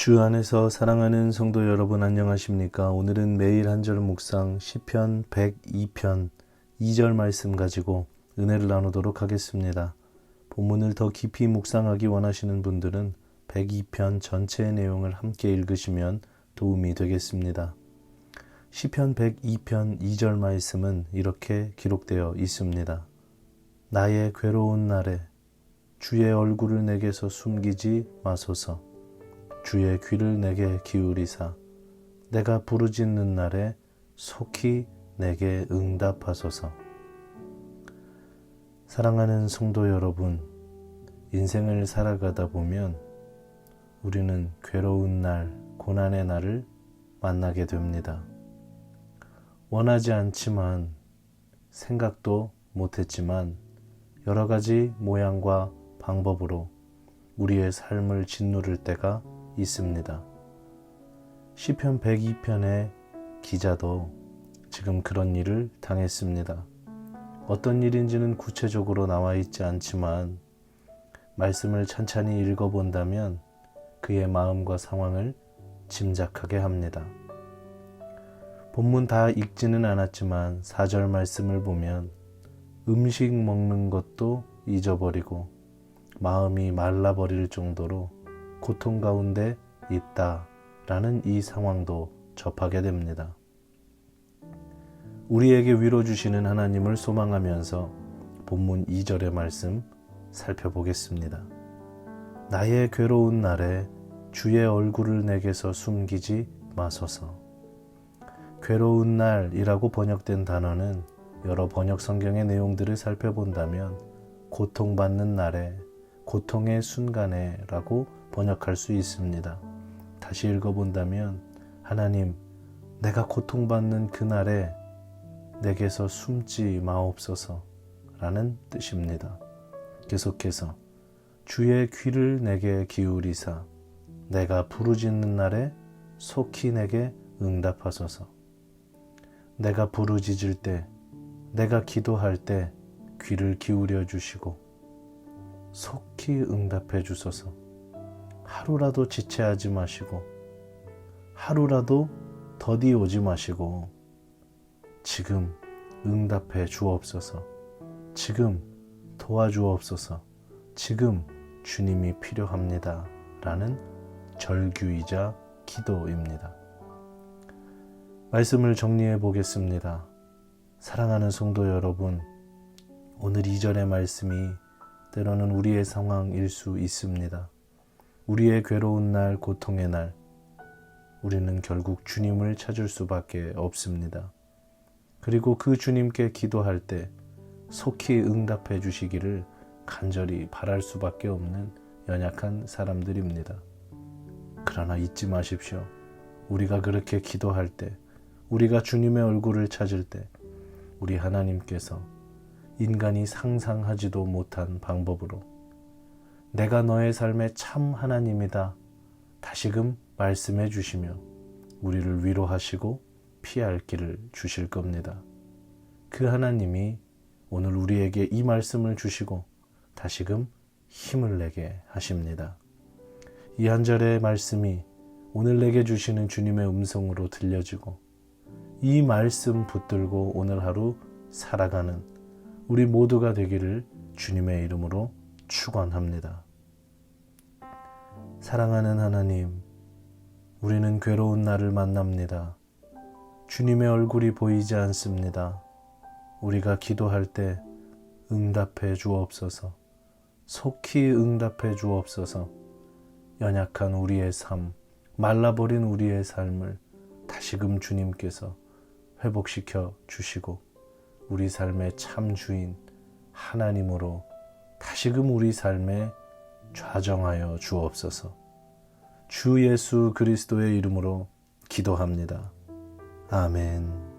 주 안에서 사랑하는 성도 여러분 안녕하십니까? 오늘은 매일 한 절 묵상 시편 102편 2절 말씀 가지고 은혜를 나누도록 하겠습니다. 본문을 더 깊이 묵상하기 원하시는 분들은 102편 전체의 내용을 함께 읽으시면 도움이 되겠습니다. 시편 102편 2절 말씀은 이렇게 기록되어 있습니다. 나의 괴로운 날에 주의 얼굴을 내게서 숨기지 마소서. 주의 귀를 내게 기울이사 내가 부르짖는 날에 속히 내게 응답하소서. 사랑하는 성도 여러분, 인생을 살아가다 보면 우리는 괴로운 날, 고난의 날을 만나게 됩니다. 원하지 않지만 생각도 못했지만 여러 가지 모양과 방법으로 우리의 삶을 짓누를 때가 있습니다. 시편 102편의 기자도 지금 그런 일을 당했습니다. 어떤 일인지는 구체적으로 나와 있지 않지만 말씀을 찬찬히 읽어본다면 그의 마음과 상황을 짐작하게 합니다. 본문 다 읽지는 않았지만 4절 말씀을 보면 음식 먹는 것도 잊어버리고 마음이 말라버릴 정도로 고통 가운데 있다 라는 이 상황도 접하게 됩니다. 우리에게 위로 주시는 하나님을 소망하면서 본문 2절의 말씀 살펴보겠습니다. 나의 괴로운 날에 주의 얼굴을 내게서 숨기지 마소서. 괴로운 날이라고 번역된 단어는 여러 번역 성경의 내용들을 살펴본다면 고통받는 날에 고통의 순간에 라고 번역할 수 있습니다. 다시 읽어본다면 하나님 내가 고통받는 그날에 내게서 숨지 마옵소서 라는 뜻입니다. 계속해서 주의 귀를 내게 기울이사 내가 부르짖는 날에 속히 내게 응답하소서 내가 부르짖을 때 내가 기도할 때 귀를 기울여 주시고 속히 응답해 주소서 하루라도 지체하지 마시고 하루라도 더디 오지 마시고 지금 응답해 주옵소서. 지금 도와주옵소서. 지금 주님이 필요합니다. 라는 절규이자 기도입니다. 말씀을 정리해 보겠습니다. 사랑하는 성도 여러분, 오늘 이절의 말씀이 때로는 우리의 상황일 수 있습니다. 우리의 괴로운 날, 고통의 날, 우리는 결국 주님을 찾을 수밖에 없습니다. 그리고 그 주님께 기도할 때 속히 응답해 주시기를 간절히 바랄 수밖에 없는 연약한 사람들입니다. 그러나 잊지 마십시오. 우리가 그렇게 기도할 때, 우리가 주님의 얼굴을 찾을 때, 우리 하나님께서 인간이 상상하지도 못한 방법으로 내가 너의 삶의 참 하나님이다. 다시금 말씀해 주시며 우리를 위로하시고 피할 길을 주실 겁니다. 그 하나님이 오늘 우리에게 이 말씀을 주시고 다시금 힘을 내게 하십니다. 이 한 절의 말씀이 오늘 내게 주시는 주님의 음성으로 들려지고 이 말씀 붙들고 오늘 하루 살아가는 우리 모두가 되기를 주님의 이름으로 축원합니다. 사랑하는 하나님, 우리는 괴로운 날을 만납니다. 주님의 얼굴이 보이지 않습니다. 우리가 기도할 때 응답해 주옵소서. 속히 응답해 주옵소서. 연약한 우리의 삶, 말라버린 우리의 삶을 다시금 주님께서 회복시켜 주시고 우리 삶의 참 주인 하나님으로 다시금 우리 삶에 좌정하여 주옵소서. 주 예수 그리스도의 이름으로 기도합니다. 아멘.